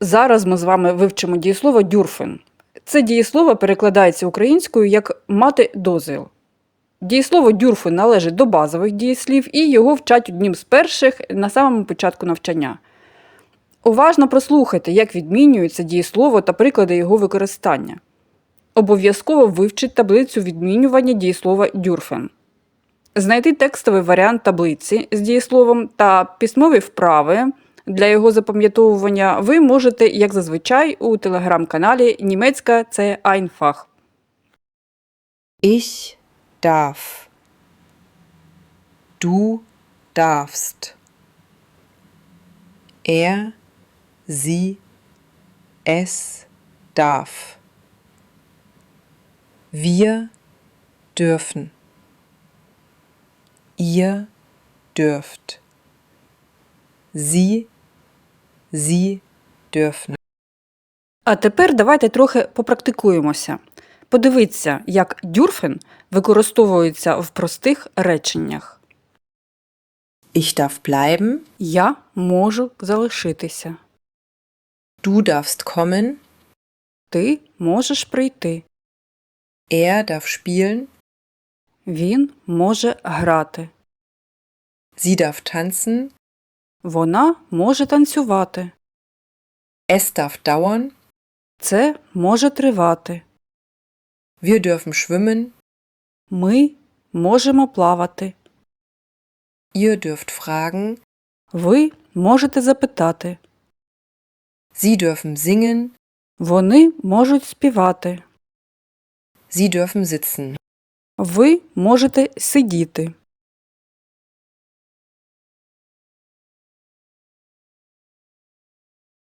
Зараз ми з вами вивчимо дієслово дюрфен. Це дієслово перекладається українською як мати дозвіл. Дієслово дюрфен належить до базових дієслів і його вчать одним з перших на самому початку навчання. Уважно прослухайте, як відмінюється дієслово та приклади його використання. Обов'язково вивчіть таблицю відмінювання дієслова дюрфен. Знайти текстовий варіант таблиці з дієсловом та письмові вправи для його запам'ятовування ви можете, як зазвичай, у телеграм-каналі Німецька це Einfach. Ich darf. Du darfst. Er, sie, es darf. Wir dürfen. Ihr dürft. Sie, sie dürfen. А тепер давайте трохи попрактикуємося. Подивіться, як дюрфен використовується в простих реченнях. Ich darf bleiben. Я можу залишитися. Du darfst kommen. Ти можеш прийти. Er darf spielen. Він може грати. Sie darf tanzen. Вона може танцювати. Es darf dauern. Це може тривати. Wir dürfen schwimmen. Ми можемо плавати. Ihr dürft fragen. Ви можете запитати. Sie dürfen singen. Вони можуть співати. Sie dürfen sitzen. Ви можете сидіти.